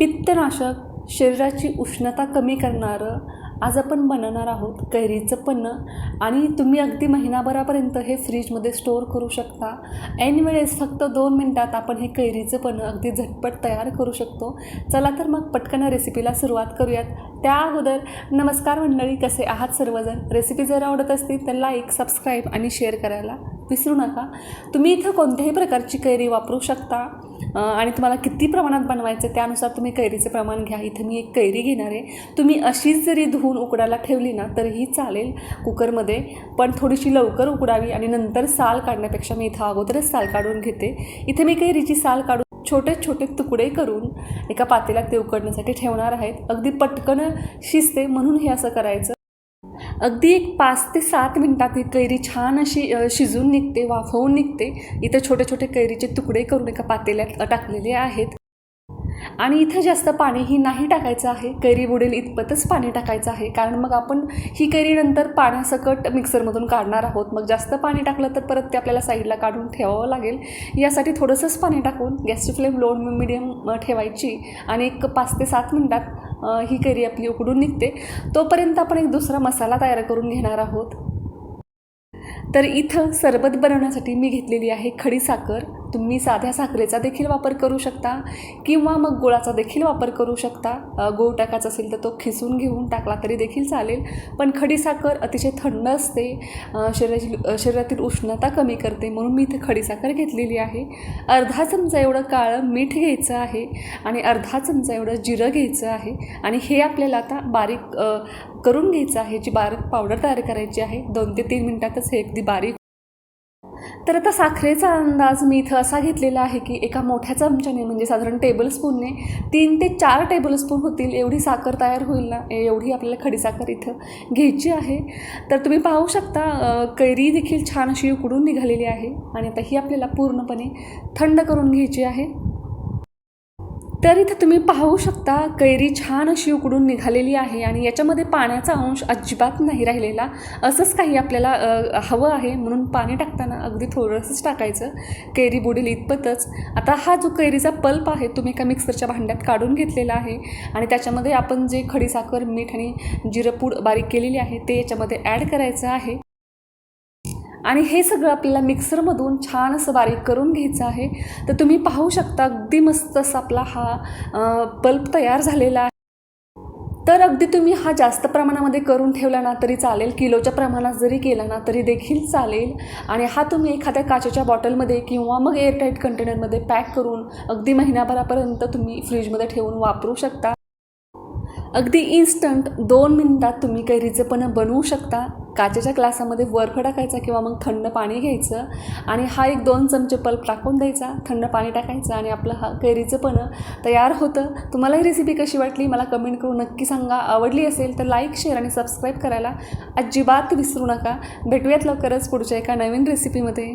पित्तनाशक शरीराची उष्णता कमी करणारं आज आपण बनवणार आहोत कैरीचं पन्नं. आणि तुम्ही अगदी महिनाभरापर्यंत हे फ्रीजमध्ये स्टोअर करू शकता. ऐन वेळेस फक्त दोन मिनटात आपण हे कैरीचं पन्नं अगदी झटपट तयार करू शकतो. चला तर मग पटकन रेसिपीला सुरुवात करूयात. त्या अगोदर नमस्कार मंडळी कसे आहात सर्वजण? रेसिपी जर आवडत असतील तर लाईक सबस्क्राईब आणि शेअर करायला विसरू नका. तुम्ही इथं कोणत्याही प्रकारची कैरी वापरू शकता. आणि तुम्हाला किती प्रमाणात बनवायचं त्यानुसार तुम्ही कैरीचं प्रमाण घ्या. इथे मी एक कैरी घेणार आहे. तुम्ही अशीच जरी धुवून उकडायला ठेवली ना तरीही चालेल कुकरमध्ये पण थोडीशी लवकर उकडावी आणि नंतर साल काढण्यापेक्षा मी इथं अगोदरच साल काढून घेते. इथे मी कैरीची साल काढून छोटे छोटे तुकडे करून एका पातेल्यात ते उकडण्यासाठी ठेवणार आहेत. अगदी पटकन शिजते म्हणून हे असं करायचं. अगदी एक पाच ते सात मिनटात ही कैरी छान अशी शिजून निघते वाफवून निघते. इथं छोटे छोटे कैरीचे तुकडे करून एका पातेल्यात टाकलेले आहेत. आणि इथं जास्त पाणीही नाही टाकायचं आहे. कैरी बुडेल इतपतच पाणी टाकायचं आहे. कारण मग आपण ही कैरी नंतर पाण्यासकट मिक्सरमधून काढणार आहोत. मग जास्त पाणी टाकलं तर परत ते आपल्याला साईडला काढून ठेवावं लागेल. यासाठी थोडंसंच पाणी टाकून गॅसची फ्लेम लो मिडियम ठेवायची. आणि एक पाच ते सात मिनटात ही कैरी आपली उकडून निघते. तोपर्यंत आपण एक दुसरा मसाला तयार करून घेणार आहोत. तर इथं सरबत बनवण्यासाठी मी घेतलेली आहे खडी साखर. तुम्ही साध्या साखरेचा देखील वापर करू शकता किंवा मग गुळाचा देखील वापर करू शकता. अ, गूळ टाकायचा असेल तर तो खिसून घेऊन टाकला तरी देखील चालेल. पण खडी साखर अतिशय थंड असते. शरीराची शरीरातील उष्णता कमी करते म्हणून मी इथे खडी साखर घेतलेली आहे. अर्धा चमचा एवढं काळं मीठ घ्यायचं आहे आणि अर्धा चमचा एवढं जिरं घ्यायचं आहे आणि हे आपल्याला आता बारीक करून घ्यायचं आहे. जी बारीक पावडर तयार करायची आहे. दोन ते तीन मिनटातच हे अगदी बारीक तर आता साखरेचा अंदाज मी इथं असा घेतलेला आहे की एका मोठ्या चमच्याने म्हणजे साधारण टेबलस्पूनने तीन ते चार टेबलस्पून होतील एवढी साखर तयार होईल ना एवढी आपल्याला खडी साखर इथं घ्यायची आहे. तर तुम्ही पाहू शकता कैरी देखील छान अशी उकडून निघालेली आहे आणि आता ही आपल्याला पूर्णपणे थंड करून घ्यायची आहे. तर इथं तुम्ही पाहू शकता कैरी छान अशी उकडून निघालेली आहे आणि याच्यामध्ये पाण्याचा अंश अजिबात नाही राहिलेला. असंच काही आपल्याला हवं आहे म्हणून पाणी टाकताना अगदी थोडंसंच टाकायचं. कैरी बुडेल इतपतच. आता हा जो कैरीचा पल्प आहे तुम्ही एका मिक्सरच्या भांड्यात काढून घेतलेला आहे आणि त्याच्यामध्ये आपण जे खडीसाखर मीठ आणि जिरपूड बारीक केलेली आहे ते याच्यामध्ये ॲड करायचं आहे. आणि हे सगळं आपल्याला मिक्सरमधून छान असं बारीक करून घ्यायचं आहे. तर तुम्ही पाहू शकता अगदी मस्त असा आपला हा पल्प तयार झालेला आहे. तर अगदी तुम्ही हा जास्त प्रमाणामध्ये करून ठेवला ना तरी चालेल किलोच्या प्रमाणात जरी केला ना तरी देखील चालेल. आणि हा तुम्ही एखाद्या काचेच्या बॉटलमध्ये किंवा मग एअरटाईट कंटेनरमध्ये पॅक करून अगदी महिन्याभरापर्यंत तुम्ही फ्रीजमध्ये ठेवून वापरू शकता. अगदी इन्स्टंट दोन मिनिटात तुम्ही कैरीचं पण बनवू शकता. काचेच्या ग्लासामध्ये बर्फ टाकायचा किंवा मग थंड पाणी घ्यायचं आणि हा एक दोन चमचे पल्प टाकून द्यायचा थंड पाणी टाकायचं आणि आपलं हा कैरीचं पण तयार होतं. तुम्हाला ही रेसिपी कशी वाटली मला कमेंट करून नक्की सांगा. आवडली असेल तर लाईक शेअर आणि सबस्क्राईब करायला अजिबात विसरू नका. भेटूयात लवकरच पुढच्या एका नवीन रेसिपीमध्ये